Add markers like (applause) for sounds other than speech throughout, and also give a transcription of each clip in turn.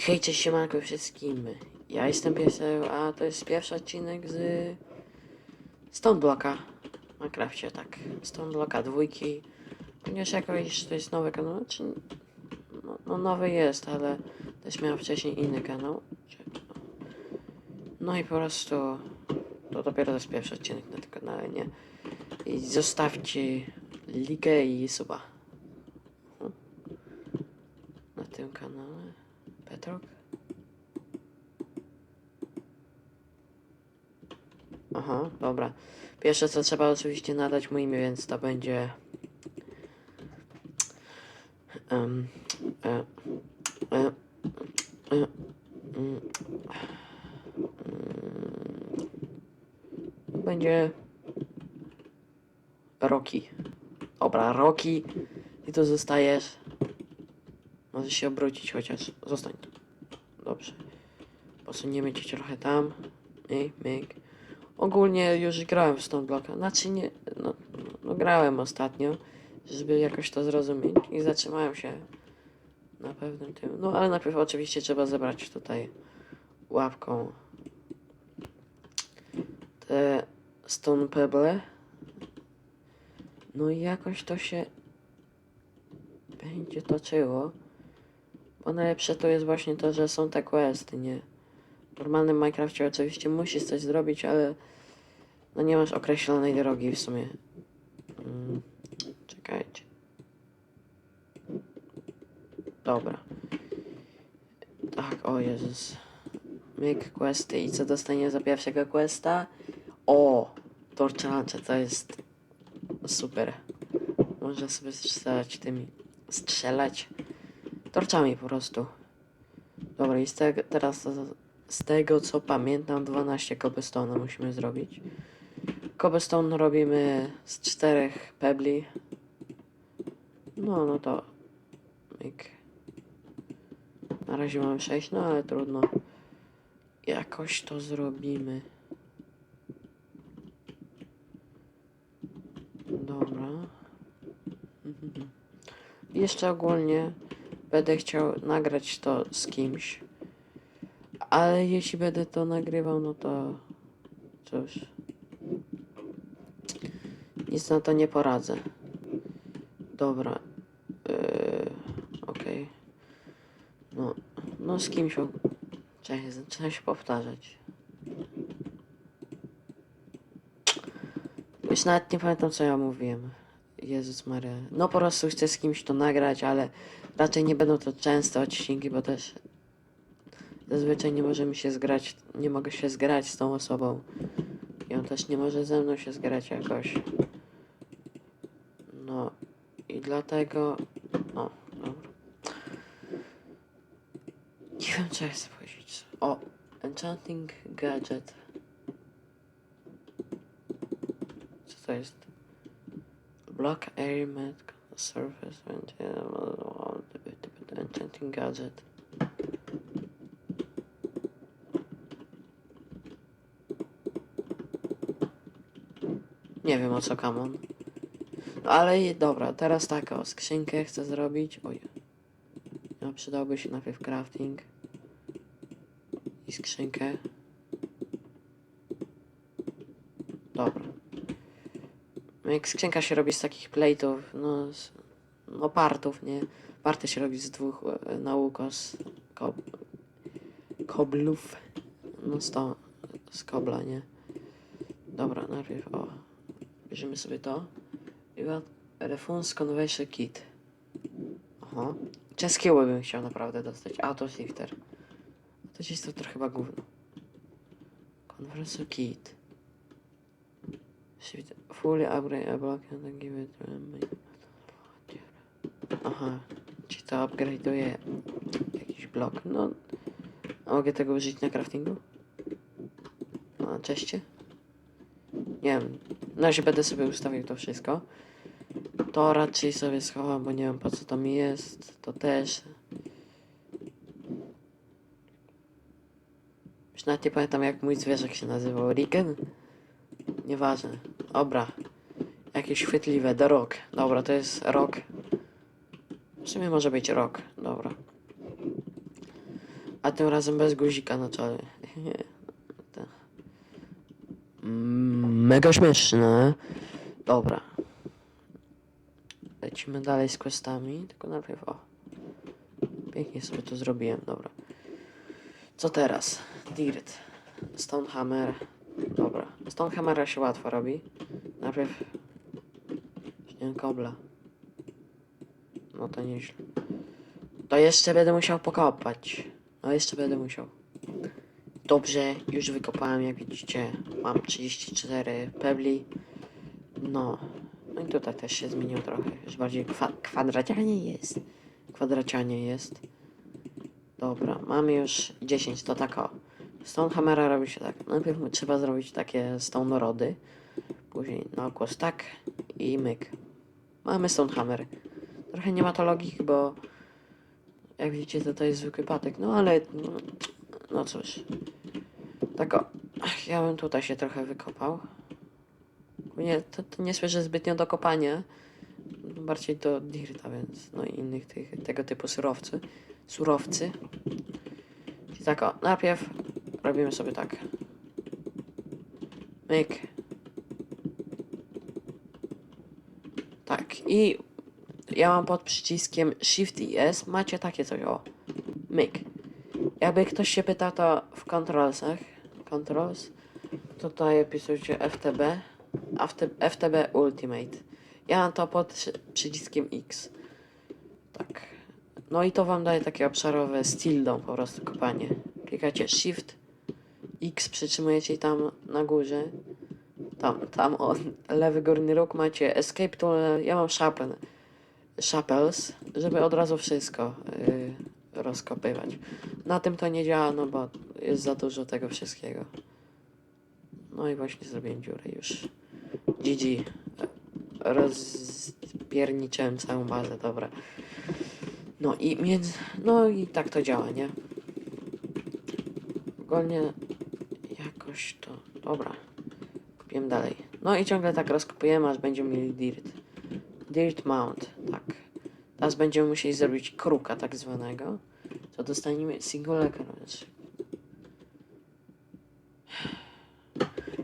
Hej, cześć siemanko wszystkim. Ja jestem Pieseł, a to jest pierwszy odcinek z Stone Blocka Minecrafcie, tak. Stone Blocka dwójki. Ponieważ jakoś to jest nowy kanał, czy... No, no nowy jest, ale też miałem wcześniej inny kanał. No i po prostu to dopiero to jest pierwszy odcinek na tym kanale, nie? I zostawcie ligę i suba. Mhm. Na tym kanale. Petrok? Aha, dobra. Pierwsze co trzeba oczywiście nadać mu imię, więc to będzie. Um, e, e, e, mm, będzie. Roki. Dobra, Roki. I tu zostajesz. Możesz się obrócić chociaż. Zostań tu. Dobrze. Posuniemy cię trochę tam. Myk, myk. Ogólnie już grałem w Stone Blocka. Znaczy nie... No, no grałem ostatnio, żeby jakoś to zrozumieć i zatrzymałem się na pewnym tym. No ale najpierw oczywiście trzeba zebrać tutaj łapką te Stone Pebble. No i jakoś to się będzie toczyło. Bo najlepsze to jest właśnie to, że są te questy, nie? Normalnym Minecrafcie oczywiście musisz coś zrobić, ale no nie masz określonej drogi w sumie. Mm, czekajcie. Dobra. Tak, o Jezus. Myk questy i co dostanie za pierwszego questa? O! Torczacze, to jest super. Można sobie strzelać tymi. Strzelać torczami po prostu. Dobra, i teraz to, z tego co pamiętam, 12 cobblestone musimy zrobić. Cobblestone robimy z czterech pebli. No, no to. Myk. Na razie mamy 6, no ale trudno. Jakoś to zrobimy. Dobra. (laughs) Jeszcze ogólnie będę chciał nagrać to z kimś. Ale jeśli będę to nagrywał, no to cóż. Nic na to nie poradzę. Dobra. Yy, Okej. No, no z kimś. Czekaj, zaczyna się powtarzać. Już nawet nie pamiętam co ja mówiłem. Jezus Maria. No po prostu chcę z kimś to nagrać, ale raczej nie będą to częste odcinki, bo też zazwyczaj nie możemy się zgrać, nie mogę się zgrać z tą osobą. I on też nie może ze mną się zgrać jakoś. No i dlatego. O, dobra. Nie wiem, co chcę powiedzieć. O, Enchanting Gadget. Co to jest? Block area mat surface enchanting gadget. Nie wiem o co kamon. No ale dobra, teraz tak o skrzynkę chcę zrobić. Oj. No, przydałby się najpierw crafting. I skrzynkę. Dobra. No Jak skrzynka się robi z takich plate'ów, no, z, no partów, nie? Party się robi z dwóch e, naukos kob, koblów, no z to, z kobla, nie? Dobra, najpierw, o, bierzemy sobie to. Refunds Conversion Kit. Aha. Czeskiego bym chciał naprawdę dostać. Auto shifter. To jest to trochę chyba gówno. Conversion Kit. Fully upgrade a block and give it Aha, czy to upgrade'uje jakiś blok? No, a mogę tego użyć na craftingu? Na czeście? Nie wiem. Na razie będę sobie ustawił to wszystko. To raczej sobie schowam, bo nie wiem po co to mi jest. To też. Już nawet nie pamiętam jak mój zwierzak się nazywał. Riken? Nieważne. Dobra. Jakieś chwytliwe. The Rock. Dobra, to jest Rock. W sumie może być Rock. Dobra. A tym razem bez guzika na czole. To- Mm, Mega śmieszne. Dobra. Lecimy dalej z questami, tylko najpierw o. Pięknie sobie to zrobiłem, dobra. Co teraz? Dirt. Stonehammer. Dobra. Stonehammera się łatwo robi. Najpierw... Nie kobla. No to nieźle. To jeszcze będę musiał pokopać. No jeszcze będę musiał. Dobrze, już wykopałem, jak widzicie. Mam 34 pebli. No. No i tutaj też się zmienił trochę. Już bardziej kwa kwadracianie jest. Kwadracianie jest. Dobra, mamy już 10, to tak o. Stonehammera robi się tak. Najpierw trzeba zrobić takie stone rody. Później naokłos tak i myk. Mamy Stonehammer. Trochę nie ma to logiki, bo jak widzicie to to jest zwykły patek. No ale no, no cóż. Tak o. Ja bym tutaj się trochę wykopał. Nie, to, to nie słyszę zbytnio do kopania. Bardziej do dirta, więc no i innych tych, tego typu surowcy. Surowcy. I tak o, najpierw robimy sobie tak. Myk. Tak, i ja mam pod przyciskiem Shift i S, macie takie coś, o. Myk. Jakby ktoś się pytał, to w Controlsach, Controls, tutaj opisujcie FTB, FT- FTB Ultimate. Ja mam to pod przy- przyciskiem X. Tak. No i to wam daje takie obszarowe z tildą po prostu kopanie. Klikacie Shift, X przytrzymujecie i tam na górze. Tam, tam o lewy górny róg macie Escape Tool, ja mam Sharpen. Sharples, żeby od razu wszystko yy, rozkopywać. Na tym to nie działa, no bo jest za dużo tego wszystkiego. No i właśnie zrobiłem dziurę już. GG. Rozpierniczyłem całą bazę, dobra. No i między... No i tak to działa, nie? Ogólnie jakoś to... Dobra. Kupiłem dalej. No i ciągle tak rozkopujemy, aż będziemy mieli dirt. Dirt mount, tak. Teraz będziemy musieli zrobić kruka tak zwanego. Dostaniemy single courage.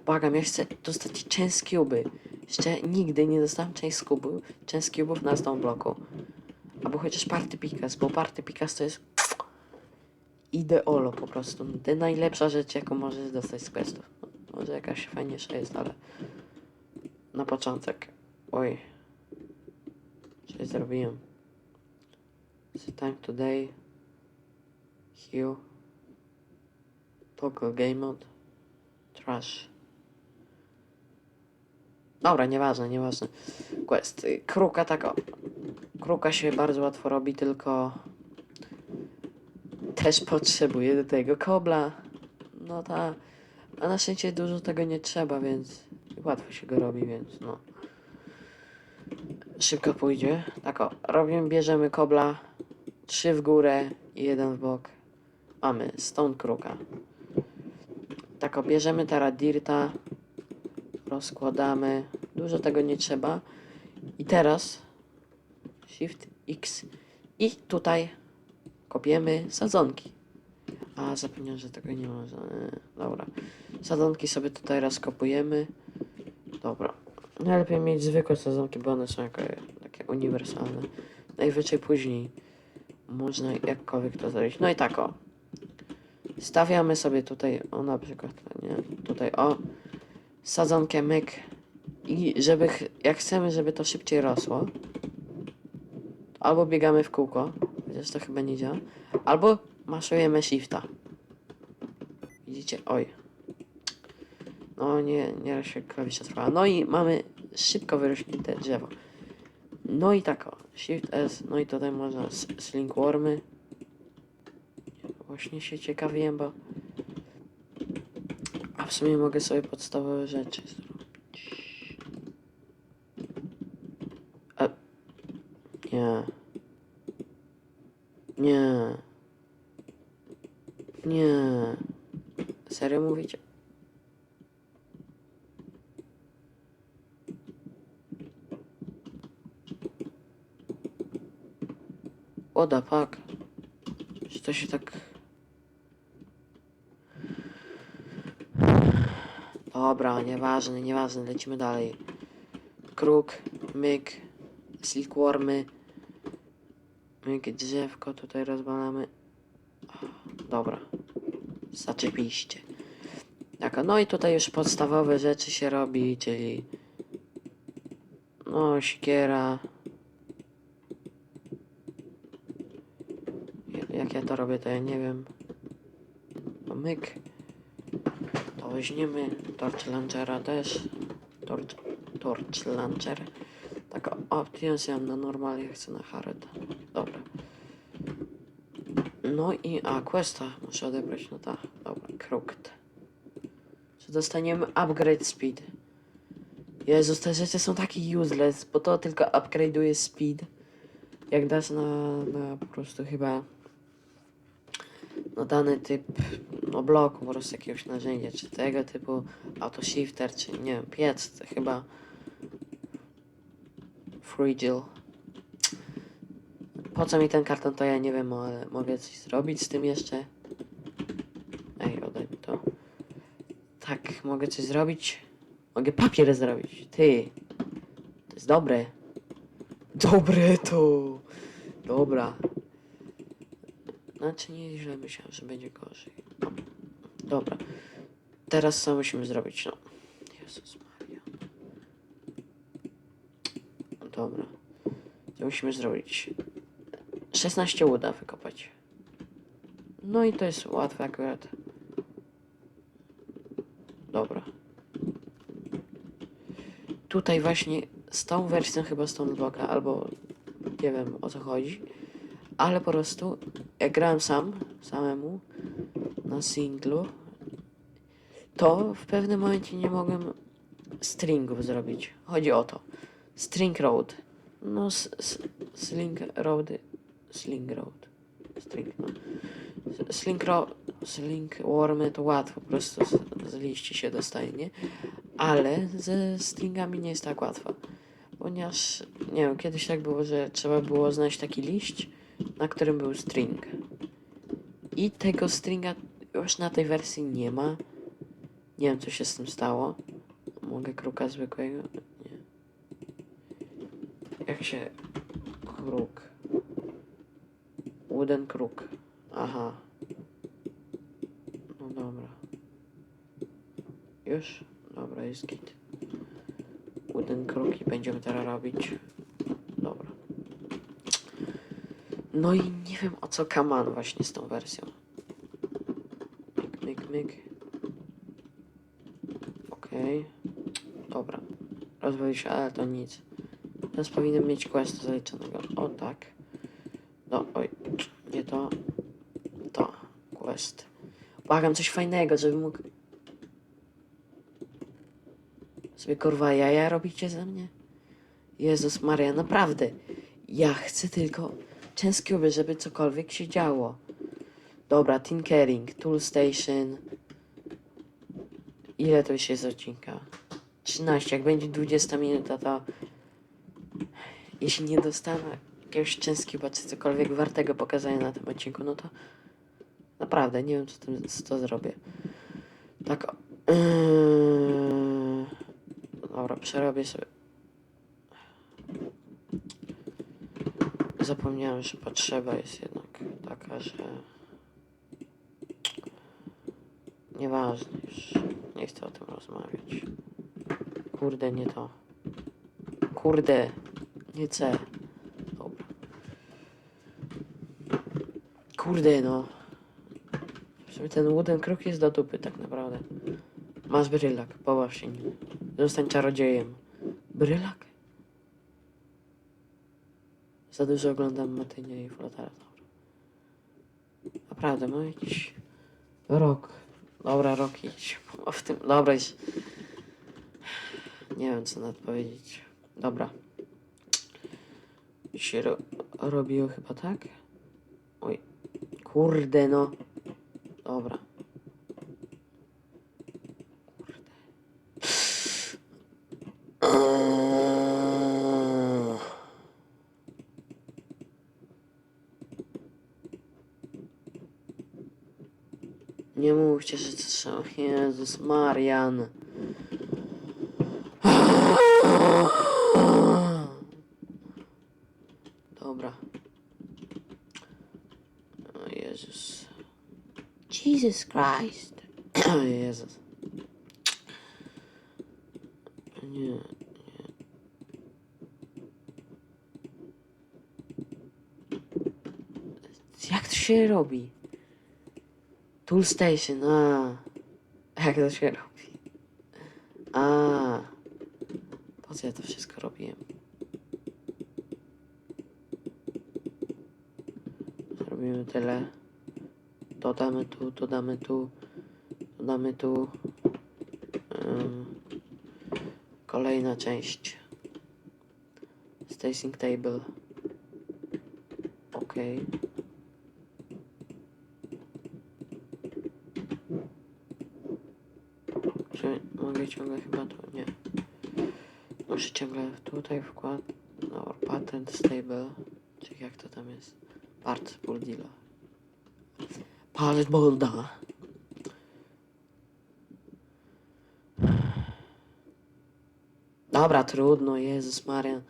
Błagam, ja chcę dostać część cuby. Jeszcze nigdy nie dostałem część cubu, część cubów na stone bloku. Albo chociaż party pickass, bo party pickass to jest ideolo po prostu. To najlepsza rzecz, jaką możesz dostać z questów. Może jakaś fajniejsza jest, ale na początek. Oj. Coś zrobiłem. It's time today. Heal. Toggle game mode. Trash. Dobra, nieważne, nieważne. Quest. Kruka tak o. Kruka się bardzo łatwo robi, tylko też potrzebuje do tego kobla. No ta. A na szczęście dużo tego nie trzeba, więc łatwo się go robi, więc no. Szybko pójdzie. Tak o, robimy, bierzemy kobla, trzy w górę i jeden w bok. Mamy stone kruka. Tak o, bierzemy teraz dirta, rozkładamy. Dużo tego nie trzeba. I teraz Shift X i tutaj kopiemy sadzonki. A zapomniałem, że tego nie można. Dobra. Sadzonki sobie tutaj rozkopujemy. Dobra. Najlepiej mieć zwykłe sadzonki, bo one są takie uniwersalne. Najwyżej później można jakkolwiek to zrobić. No i tak o. Stawiamy sobie tutaj, o na przykład, nie? Tutaj o. Sadzonkę myk. I żeby, jak chcemy, żeby to szybciej rosło, albo biegamy w kółko, chociaż to chyba nie działa, albo maszujemy shifta. Widzicie? Oj. No nie, nie się klawisza trwała. No i mamy szybko wyrośnięte drzewo. No i tak o, Shift S, no i tutaj można s- sling wormy. Właśnie się ciekawiłem, bo a w sumie mogę sobie podstawowe rzeczy zrobić. A... Nie. Nie. Nie. Serio mówicie? What the fuck? Czy to się tak... Dobra, nieważne, nieważne, lecimy dalej. Kruk, myk, silkwormy, myk, drzewko tutaj rozwalamy. Dobra, zaczepiście. Tak, no i tutaj już podstawowe rzeczy się robi, czyli no, siekiera. Ja- Jak ja to robię, to ja nie wiem. Myk. Weźmiemy torch launchera też. Torch, torch launcher. Tak, options ja na normalnie chcę na hard. Dobra. No i, a, questa muszę odebrać, no tak, dobra, crooked. Czy dostaniemy upgrade speed? Jezus, te rzeczy są takie useless, bo to tylko upgrade'uje speed. Jak dasz na, na po prostu chyba na dany typ no bloku, po prostu jakiegoś narzędzia, czy tego typu autoshifter, czy nie wiem, piec, to chyba frigil. Po co mi ten karton, to ja nie wiem, ale mogę coś zrobić z tym jeszcze. Ej, mi to. Tak, mogę coś zrobić. Mogę papier zrobić. Ty. To jest dobre. Dobre to. Dobra. Znaczy nie źle myślałem, że będzie gorzej. No. Dobra. Teraz co musimy zrobić? No. Jezus Maria. Dobra. Co musimy zrobić? 16 uda wykopać. No i to jest łatwe akurat. Dobra. Tutaj właśnie z tą wersją chyba Stone Blocka, albo nie wiem o co chodzi, ale po prostu jak grałem sam, samemu, na singlu, to w pewnym momencie nie mogłem stringów zrobić. Chodzi o to. String road. No, s, s, sling road. Sling road. String, no. Sling, ro, sling wormy to łatwo, po prostu z, z liści się dostaje, nie? Ale ze stringami nie jest tak łatwo. Ponieważ, nie wiem, kiedyś tak było, że trzeba było znaleźć taki liść, na którym był string. I tego stringa już na tej wersji nie ma. Nie wiem, co się z tym stało. Mogę kruka zwykłego? Nie. Jak się... Kruk. Wooden kruk. Aha. No dobra. Już? Dobra, jest git. Wooden kruki będziemy teraz robić. Dobra. No i nie wiem o co kaman właśnie z tą wersją. Myk, myk, myk. Okej. Dobra. Rozwój się, ale to nic. Teraz powinienem mieć quest zaliczonego. O tak. No, oj. Nie to. To. Quest. Błagam coś fajnego, żebym mógł... Sobie kurwa jaja robicie ze mnie? Jezus Maria, naprawdę. Ja chcę tylko częstkowy, żeby cokolwiek się działo. Dobra, Tinkering, Tool Station. Ile to już jest odcinka? 13. Jak będzie 20 minuta, to jeśli nie dostanę jakiegoś częstkiego czy cokolwiek wartego pokazania na tym odcinku, no to naprawdę nie wiem, co, tym, co zrobię. Tak. Yy... Dobra, przerobię sobie. Zapomniałem, że potrzeba jest jednak taka, że. Nieważne już. Nie chcę o tym rozmawiać. Kurde, nie to. Kurde, nie C. Dobra. Kurde, no. W sumie ten wooden kruk jest do dupy, tak naprawdę. Masz brylak, pobaw się nim. Zostań czarodziejem. Brylak? Za dużo oglądam Matynia i Flotara. Dobra. Naprawdę, mam jakiś rok. Dobra, rok idź. W tym, dobra, idź. Nie wiem, co nawet powiedzieć. Dobra. Się ro robiło chyba tak? Oj. Kurde, no. Dobra. Nie mówcie, że to trzeba. Jezus Marian. Dobra. O Jezus. Jesus Christ. (coughs) O Jezus. Nie, nie. Jak to się robi? Tool Station, a. Jak to się robi? A. Po co ja to wszystko robiłem? Zrobimy tyle. Dodamy tu, dodamy tu, dodamy tu. Ym, kolejna część. Stacing table. Okej. Czy mogę ciągle chyba tu? Nie. Muszę ciągle tutaj wkład. No, patent stable. Czy jak to tam jest? Part pool dealer. Pallet bolda. Dobra, trudno, Jezus Maria.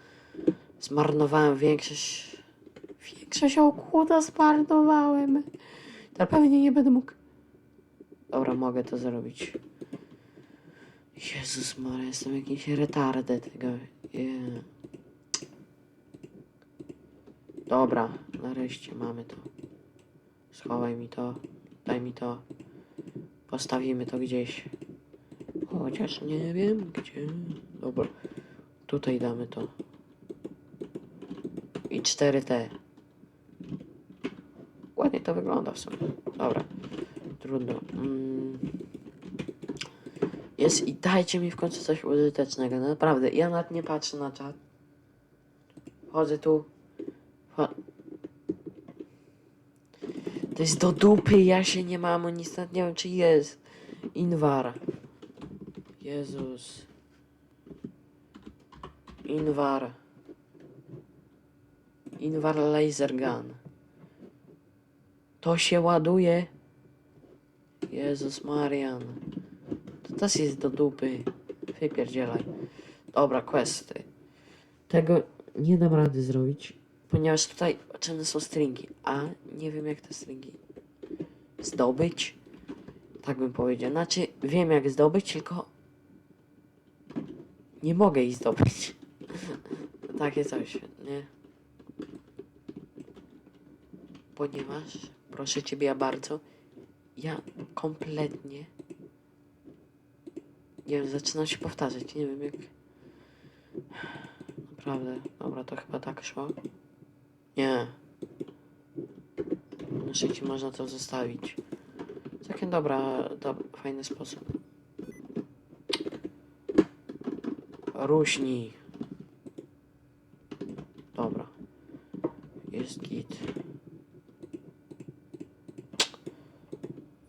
Zmarnowałem większość... Większość okłuda zmarnowałem. Teraz pewnie nie będę mógł... Dobra, mogę to zrobić. Jezus Maria, jestem jakiś retardę tego. Yeah. Dobra, nareszcie mamy to. Schowaj mi to, daj mi to. Postawimy to gdzieś. Chociaż nie wiem gdzie. Dobra, tutaj damy to. I 4T. Ładnie to wygląda w sumie. Dobra, trudno. Mm. Jest i dajcie mi w końcu coś użytecznego. Naprawdę, ja nawet nie patrzę na czat. Chodzę tu. Cho- to jest do dupy, ja się nie mam nic, nawet nie wiem czy jest. Inwar. Jezus. Inwar. Inwar laser gun. To się ładuje. Jezus Marian. To też jest do dupy. Wypierdzielaj. Dobra, questy. Tego nie dam rady zrobić, ponieważ tutaj potrzebne są stringi, a nie wiem jak te stringi zdobyć. Tak bym powiedział. Znaczy, wiem jak zdobyć, tylko nie mogę ich zdobyć. (laughs) Takie coś, nie? Ponieważ, proszę ciebie ja bardzo, ja kompletnie nie wiem, zaczynam się powtarzać, nie wiem jak... Naprawdę, dobra, to chyba tak szło. Nie. Na szybciej można to zostawić. Całkiem dobra, do, fajny sposób. Ruśni. Dobra. Jest git.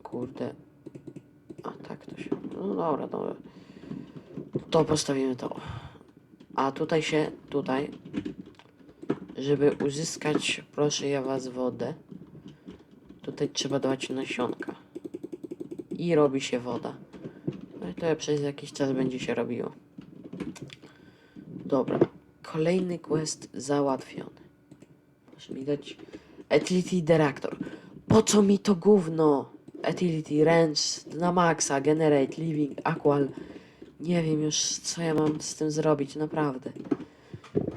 Kurde. A tak to się. No dobra, dobra. To postawimy to. A tutaj się, tutaj, żeby uzyskać, proszę ja was, wodę, tutaj trzeba dawać nasionka. I robi się woda. No i to przez jakiś czas będzie się robiło. Dobra. Kolejny quest załatwiony. Proszę mi dać Utility Director. Po co mi to gówno? Utility, Range, na maksa, Generate, Living, Aqual. Nie wiem już, co ja mam z tym zrobić, naprawdę.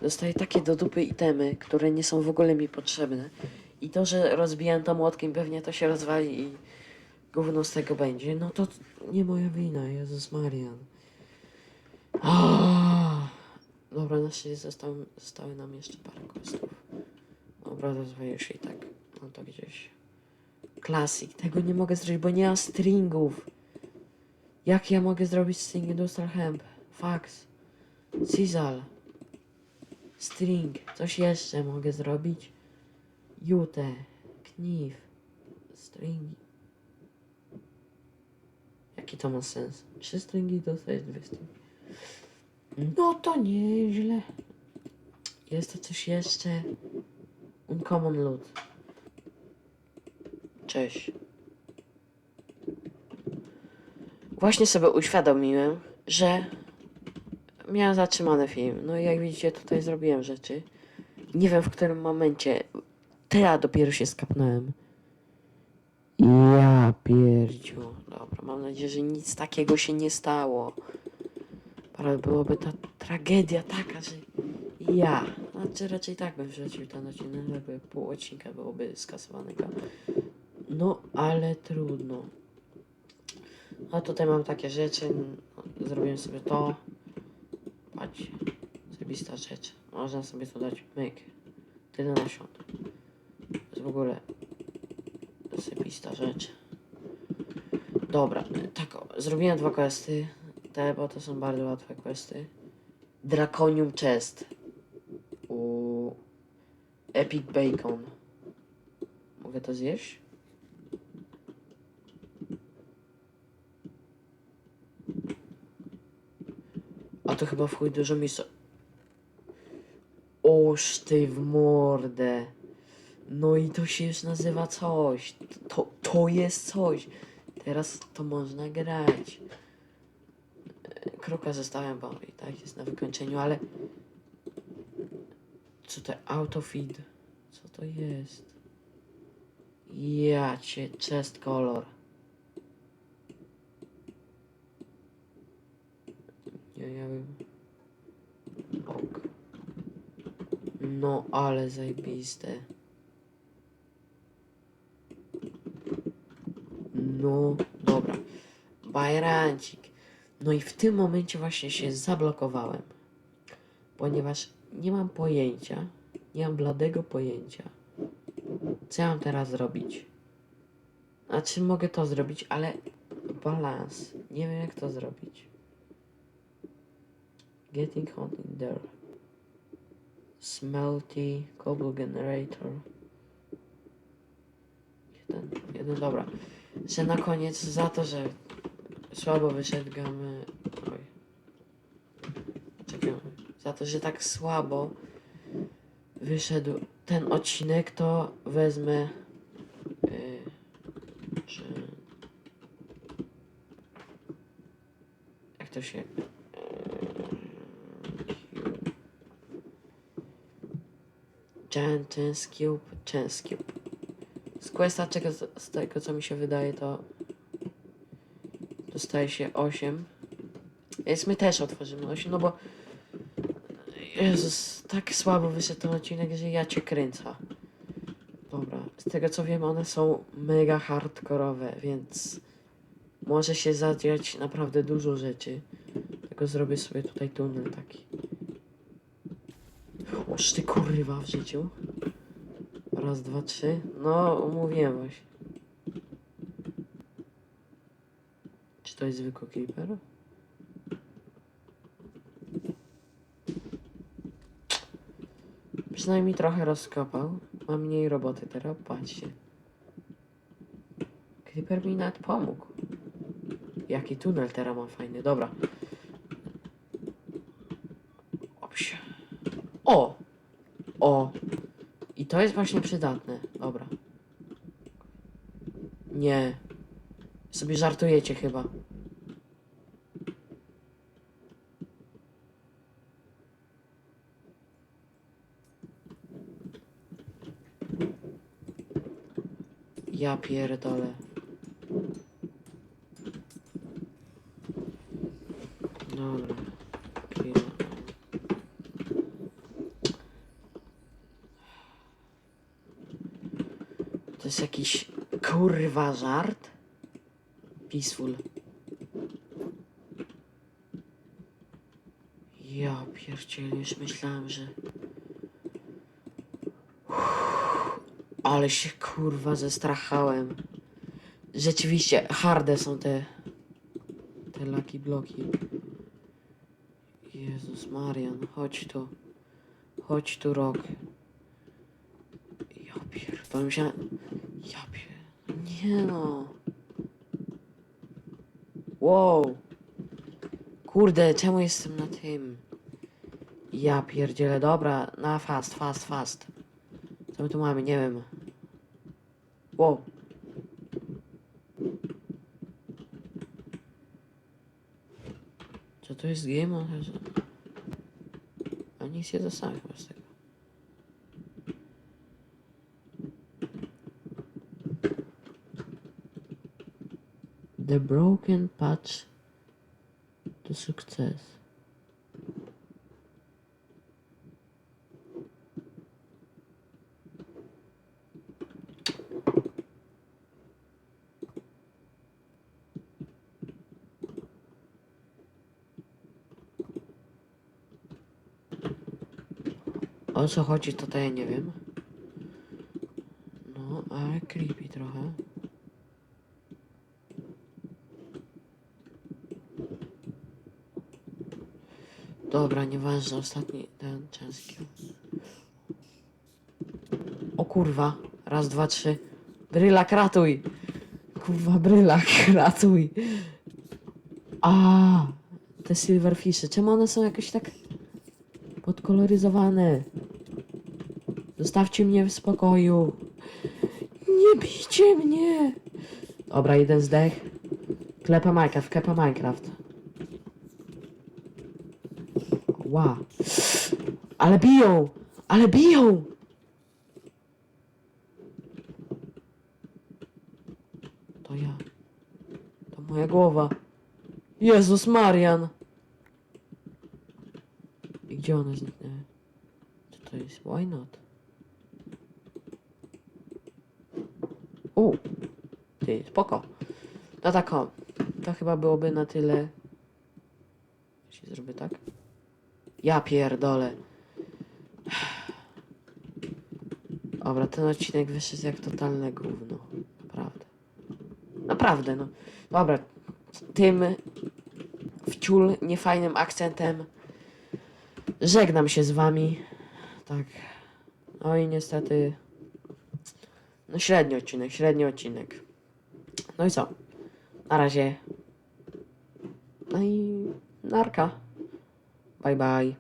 Dostaję takie do dupy itemy, które nie są w ogóle mi potrzebne. I to, że rozbijam to młotkiem, pewnie to się rozwali i gówno z tego będzie. No to nie moja wina, Jezus Marian. Ah. Dobra, na szczęście zostały, zostały nam jeszcze parę questów. Dobra, rozwoję już i tak. No to gdzieś. Classic. Tego nie mogę zrobić, bo nie mam stringów. Jak ja mogę zrobić string industrial hemp? Fax. Cizal. String. Coś jeszcze mogę zrobić? Jute. Kniv. String. Jaki to ma sens? Trzy stringi dostajesz dwie stringi. No to nieźle. Jest to coś jeszcze. Uncommon loot. Cześć. Właśnie sobie uświadomiłem, że miałem zatrzymany film. No i jak widzicie, tutaj zrobiłem rzeczy. Nie wiem w którym momencie. Teraz dopiero się skapnąłem. Ja pierdziu. Dobra, mam nadzieję, że nic takiego się nie stało. Ale byłoby ta tragedia taka, że ja. Znaczy raczej tak bym wrzucił ten odcinek, żeby pół odcinka byłoby skasowanego. No, ale trudno. A tutaj mam takie rzeczy. Zrobiłem sobie to. Patrzcie. Zajebista rzecz. Można sobie tu dać myk. Tyle nasion. To jest w ogóle zajebista rzecz. Dobra, tak o, zrobiłem dwa questy. Te, bo to są bardzo łatwe questy. Draconium Chest. U Epic Bacon. Mogę to zjeść? Chyba w chuj dużo miejsca. Oż ty w mordę. No i to się już nazywa coś. To, to jest coś. Teraz to można grać. Kroka zostawiam, bo i tak jest na wykończeniu, ale... Co to autofeed? Co to jest? Ja cię, chest color. Nie, ja bym... Ok. No, ale zajebiste. No, dobra. Bajrancik. No i w tym momencie właśnie się zablokowałem. Ponieważ nie mam pojęcia, nie mam bladego pojęcia, co ja mam teraz zrobić. Znaczy mogę to zrobić, ale balans. Nie wiem jak to zrobić. Getting hot in there. Smelty, cobble generator. Jeden, jeden, dobra. Że na koniec za to, że słabo wyszedł gamy. Oj. Czekaj. Za to, że tak słabo wyszedł ten odcinek, to wezmę. Yy, że... Jak to się. Giant Chance Cube, Chance Cube. Z questa, czego, z tego co mi się wydaje, to dostaje się 8. Więc my też otworzymy 8, no bo Jezus, tak słabo wyszedł ten odcinek, że ja cię kręcę. Dobra, z tego co wiem, one są mega hardkorowe, więc może się zadziać naprawdę dużo rzeczy. Tylko zrobię sobie tutaj tunel taki. Oż ty kurwa w życiu. Raz, dwa, trzy. No, mówiłem właśnie. Czy to jest zwykły creeper? Przynajmniej trochę rozkopał. Mam mniej roboty teraz, patrzcie. Creeper mi nawet pomógł. Jaki tunel teraz ma fajny, dobra. Opsie. O! O! I to jest właśnie przydatne. Dobra. Nie. Sobie żartujecie chyba. Ja pierdolę. Dobra. Chwila. To jest jakiś kurwa żart? Peaceful. Ja pierdzielę, już myślałem, że... Ale się kurwa zestrachałem. Rzeczywiście, harde są te... Te lucky bloki. Jezus Marian, chodź tu. Chodź tu, rok. Ja pierdolę, myślałem... Nie no. Wow. Kurde, czemu jestem na tym? Ja pierdzielę, dobra, na fast, fast, fast. Co my tu mamy, nie wiem. Wow. Czy to jest game? On dostałem chyba z tego. The broken patch to success. O co chodzi, ja nie wiem. No, ale creepy trochę. Dobra, nieważne, ostatni ten ciężki. O kurwa, raz, dwa, trzy. Brylak, ratuj! Kurwa, brylak, (laughs) ratuj! A, te silverfishy, czemu one są jakoś tak podkoloryzowane? Zostawcie mnie w spokoju. Nie bijcie mnie! Dobra, jeden zdech. Klepa Minecraft, klepa Minecraft. Ła. Ale biją! Ale biją! To ja. To moja głowa. Jezus Marian! I gdzie one zniknęły? Co to jest? Why not? U! Ty, spoko. No tak. To chyba byłoby na tyle. Jeśli zrobię tak. Ja pierdolę. Dobra, ten odcinek wyszedł jak totalne gówno. Naprawdę. Naprawdę, no. Dobra. Tym wciul niefajnym akcentem żegnam się z wami. Tak. No i niestety. No średni odcinek, średni odcinek. No i co? Na razie. No i narka. Bye bye.